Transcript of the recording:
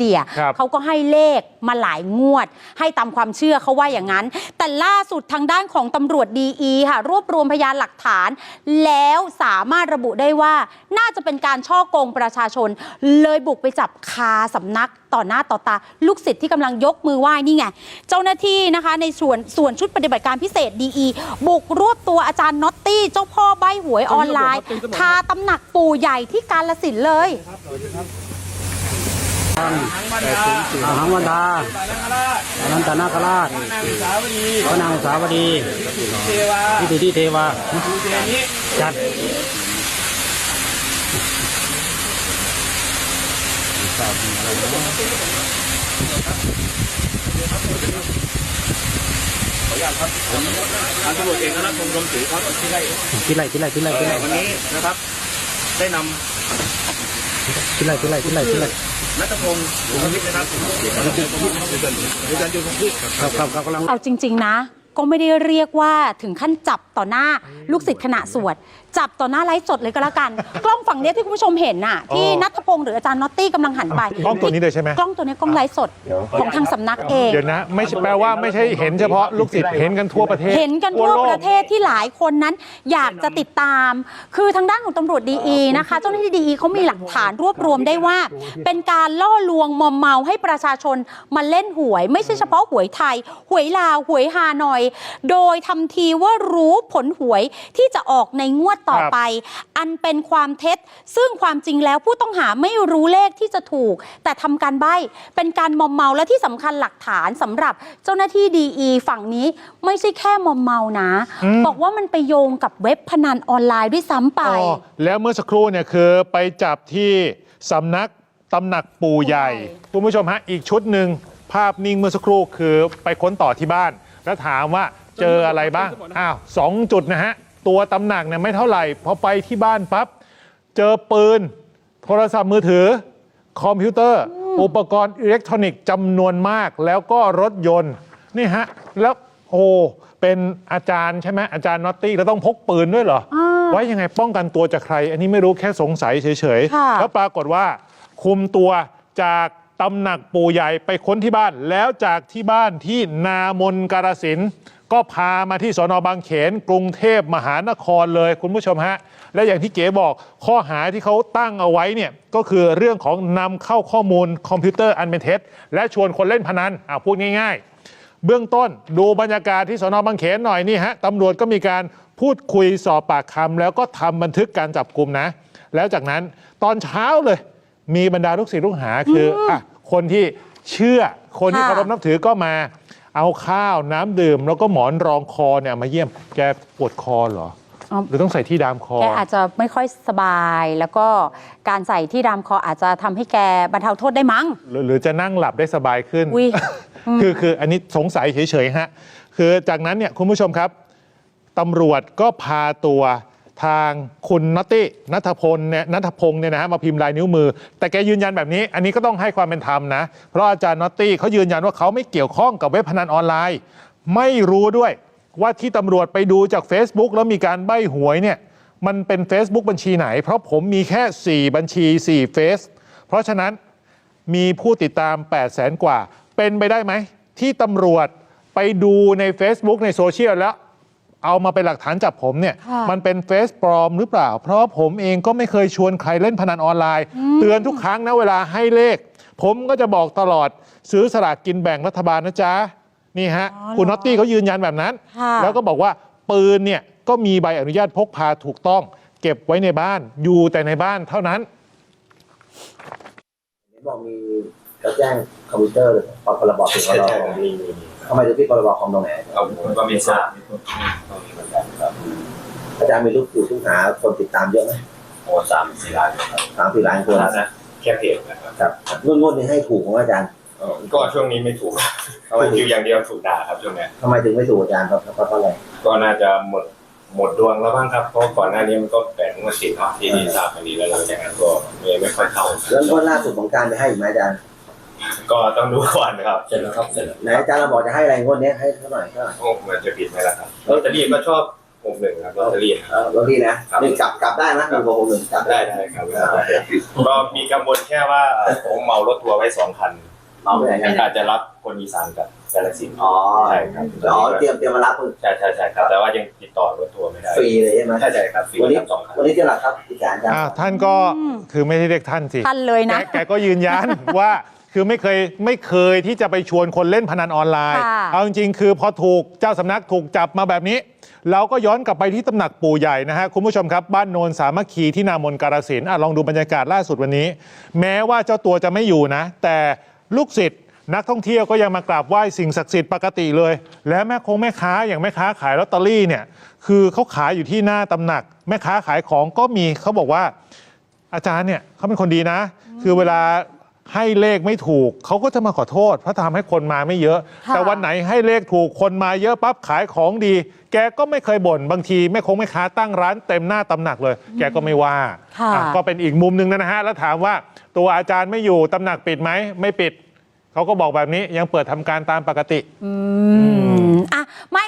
เดียครับเขาก็ให้เลขมาหลายงวด ให้ตามความเชื่อเขาว่าอย่างนั้น แต่ล่าสุดทางด้านของตำรวจดีค่ะ รวบรวมพยานหลักฐาน แล้วสามารถระบุได้ว่า น่าจะเป็นการช่อโกงประชาชน เลยบุกไปจับคาสำนักต่อหน้าต่อตา ลูกศิษย์ที่กำลังยกมือไหว้นี่ไง เจ้าหน้าที่นะคะ ในส่วนส่วนชุดปฏิบัติการพิเศษดีบุกรวบตัวอาจารย์น็อตตี้เจ้าพ่อใบหวยออนไลน์คาตำหนักปู่ใหญ่ที่กาลสินธุ์เลย อาหังวันทาอนันตนาคราชพระนางสาวดีพิธีที่เทวาจัดทางตำรวจเองคณะพงศ์รวมถือครับที่ได้กินไรกินไรกินไรกินไรวันนี้นะครับ ได้นกินไรกินไรกินไรกินไรำ นัทพงศ์สุภวิทย์นะครับในการจุดพูดครับครับครับกำลัง เอาจริง ๆ นะ ก็ไม่ได้เรียกว่าถึงขั้นจับต่อหน้าลูกศิษย์ขณะสวด จับต่อหน้าไลฟ์สดเลยก็แล้วกัน กล้องฝั่งเนี้ยที่คุณผู้ชมเห็นน่ะที่อ๋อนัทพงศ์หรืออาจารย์น็อตตี้กำลังหันไปกล้องตัวนี้เลยใช่ไหม กล้องตัวเนี้ยกล้องไลฟ์สดของทางสำนักเอง เดี๋ยวนะ ไม่ใช่แปลว่าไม่ใช่เห็นเฉพาะลูกศิษย์เห็นกันทั่วประเทศเห็นกันทั่วโล ประเทศที่หลายคนนั้นอยากจะติดตาม คือทางด้านของตำรวจดีนะคะเจ้าหน้าที่ดีเขามีหลักฐานรวบรวมได้ว่า เป็นการล่อลวงมอมเมาให้ประชาชนมาเล่นหวย ไม่ใช่เฉพาะหวยไทย หวยลาวหวยฮานอย โดยทำทีว่ารู้ผลหวยที่จะออกในงวดต่อไป อันเป็นความเท็จ ซึ่งความจริงแล้วผู้ต้องหาไม่รู้เลขที่จะถูก แต่ทำการใบ้เป็นการมอมเมาและที่สำคัญหลักฐานสำหรับเจ้าหน้าที่ดีฝั่งนี้ไม่ใช่แค่มอมเมานะอืมบอกว่ามันไปโยงกับเว็บพนันออนไลน์ด้วยซ้ำไปอ๋อแล้วเมื่อสักครู่เนี่ยคือไปจับที่สำนักตำหนักปู่ใหญ่ คุณผู้ชมฮะ อีกชุดหนึ่งภาพนิ่งเมื่อสักครู่คือไปค้นต่อที่บ้าน แล้วถามว่าเจออะไรบ้าง อ้าวสองจุดนะฮะ ตัวตำหนักเนี่ยไม่เท่าไหร่ พอไปที่บ้านปั๊บเจอปืน โทรศัพท์มือถือ คอมพิวเตอร์ อุปกรณ์อิเล็กทรอนิกส์จำนวนมากแล้วก็รถยนต์ นี่ฮะ แล้วโอ้เป็นอาจารย์ใช่ไหมอาจารย์น็อตตี้แล้วต้องพกปืนด้วยเหรออ่าไว้ยังไงป้องกันตัวจากใคร อันนี้ไม่รู้แค่สงสัยเฉยค่ะๆแล้วปรากฏว่า คุมตัวจากตำหนักปู่ใหญ่ไปค้นที่บ้าน แล้วจากที่บ้านที่นามนการสินธุ์ ก็พามาที่สอนอบางเขนกรุงเทพมหานครเลยคุณผู้ชมฮะ และอย่างที่เก๋บอกข้อหาที่เขาตั้งเอาไว้เนี่ยก็คือเรื่องของนำเข้าข้อมูลคอมพิวเตอร์อันเป็นเท็จ และชวนคนเล่นพนันอะพูดง่ายๆ เบื้องต้นดูบรรยากาศที่สนบางเขนหน่อยนี่ฮะตำรวจก็มีการพูดคุยสอบปากคำแล้วก็ทำบันทึกการจับกลุ่มนะ แล้วจากนั้นตอนเช้าเลย มีบรรดาลูกศิษย์ลูกหาคืออะคนที่เชื่อคนที่ค่ะ เคารพนับถือก็มา เอาข้าวน้ำดื่ม แล้วก็หมอนรองคอเนี่ยมาเยี่ยมแกปวดคอเหรออ๋อ หรือต้องใส่ที่ดามคอ แกอาจจะไม่ค่อยสบายแล้วก็การใส่ที่ดามคออาจจะทำให้แกบรรเทาโทษได้มั้ง หรือหรือจะนั่งหลับได้สบายขึ้น อุ๊ย คือคืออันนี้สงสัยเฉยๆฮะ คือจากนั้นเนี่ยคุณผู้ชมครับตำรวจก็พาตัว ทางคุณนตตี้นัทพลเนี่ยนัทพงศ์เนี่ยนะฮะมาพิมพ์ลายนิ้วมือ แต่แกยืนยันแบบนี้ อันนี้ก็ต้องให้ความเป็นธรรมนะ เพราะอาจารย์นัตตี้เขายืนยันว่าเขาไม่เกี่ยวข้องกับเว็บพนันออนไลน์ ไม่รู้ด้วยว่าที่ตำรวจไปดูจาก Facebook แล้วมีการใบ้หวยเนี่ยมันเป็น Facebook บัญชีไหน เพราะผมมีแค่ 4 บัญชี 4 เฟซเพราะฉะนั้นมีผู้ติดตาม 8 0 0แสนกว่า เป็นไปได้ไหม ที่ตำรวจไปดูใน Facebook ในโซเชียลแล้ว เอามาเป็นหลักฐานจับผมเนี่ยค่ะมันเป็นเฟซปลอมหรือเปล่า เพราะผมเองก็ไม่เคยชวนใครเล่นพนันออนไลน์ เตือนทุกครั้งนะเวลาให้เลข ผมก็จะบอกตลอดซื้อสลากกินแบ่งรัฐบาลนะจ๊ะ นี่ฮะอ๋อเหรอคุณน็อตตี้เขายืนยันแบบนั้นค่ะแล้วก็บอกว่าปืนเนี่ยก็มีใบอนุญาตพกพาถูกต้อง เก็บไว้ในบ้านอยู่แต่ในบ้านเท่านั้นเห็นบอกมีเขาแจ้งคอมพิวเตอร์ปพรบถึงพรบคอมมีทำไมถึงที่พรบคอมตรงไหนเอาผมก็ไม่ทราบ อาจารย์มีลูกศิษย์ลูกหาคนติดตามเยอะไหมโอ้สามสี่ล้านครับสามสี่ล้านคนนะแค่เพจนะครับครับงวดงวดนี้ให้ถูกของอาจารย์ก็ช่วงนี้ไม่ถูกเพราะว่าคิวอย่างเดียวถูกด่าครับช่วงเนี้ยทำไมถึงไม่ถูกอาจารย์ครับเพราะเพราะอะไรก็น่าจะหมดหมดดวงแล้วบ้างครับเพราะก่อนหน้านี้มันก็แปดงวดติดเนาะที่ที่ทราบกันดีแล้วหลังจากนั้นก็ไม่ไม่ค่อยเข้าแล้วงวดล่าสุดของการจะให้อีกไหมอาจารย์ก็ต้องดูก่อนนะครับเสร็จแล้วครับเสร็จแล้วไหนอาจารย์เราบอกจะให้อะไรงวดนี้ให้เท่าไหร่เท่าไหร่โอ้มันจะผิดไหมล่ะครับลอตเตอรี่ก็ชอบห กหนึ่งครับลอตเตอรี่คเอรับอลอตเตอรี่นะครับ นี่กลับกลับได้ไหมหนึ่งหกหกหนึ่งกลับได้ได้ครับก็มีกังวลแค่ว่าผมเหมารถทัวร์ไว้สองคันเอาไปไหนกันอาจจะรับคนอีสานกับกาฬสินธุ์อ๋อใช่ครับอ๋อเตรียมเตรียมมารับคุณใช่ใช่ใช่ครับ แต่ว่ายังติดต่อรถทัวร์ไม่ได้ฟรีเลยใช่ไหมใช่ใช่ครับฟรีวันนี้ทั้งสองคัน วันนี้เท่าไหร่ครับพี่การครับอ้าวท่านก็อืม คือไม่ได้เรียกท่านสิท่านเลยนะแกแกก็ยืนยันว่า คือไม่เคยไม่เคยที่จะไปชวนคนเล่นพนันออนไลน์ ค่ะ เอาจริงๆคือพอถูกเจ้าสำนักถูกจับมาแบบนี้ เราก็ย้อนกลับไปที่ตำหนักปู่ใหญ่นะฮะคุณผู้ชมครับบ้านโนนสามัคคีที่นามนการสินธุ์อะลองดูบรรยากาศล่าสุดวันนี้ แม้ว่าเจ้าตัวจะไม่อยู่นะ แต่ลูกศิษย์นักท่องเที่ยวก็ยังมากราบไหว้สิ่งศักดิ์สิทธิ์ปกติเลย และแม่คงแม่ค้าอย่างแม่ค้าขายลอตเตอรี่เนี่ยคือเขาขายอยู่ที่หน้าตำหนัก แม่ค้าขายของก็มีเขาบอกว่า อาจารย์เนี่ยเขาเป็นคนดีนะ คือเวลา ให้เลขไม่ถูก เขาก็จะมาขอโทษ เพราะทำให้คนมาไม่เยอะค่ะแต่วันไหนให้เลขถูกคนมาเยอะปั๊บขายของดี แกก็ไม่เคยบ่นบางทีแม่คงแม่ค้าตั้งร้านเต็มหน้าตำหนักเลย แกก็ไม่ว่าค่ะอะก็เป็นอีกมุมหนึ่งนะฮะแล้วถามว่าตัวอาจารย์ไม่อยู่ตำหนักปิดไหมไม่ปิดเขาก็บอกแบบนี้ยังเปิดทำการตามปกติ อืมอะไม่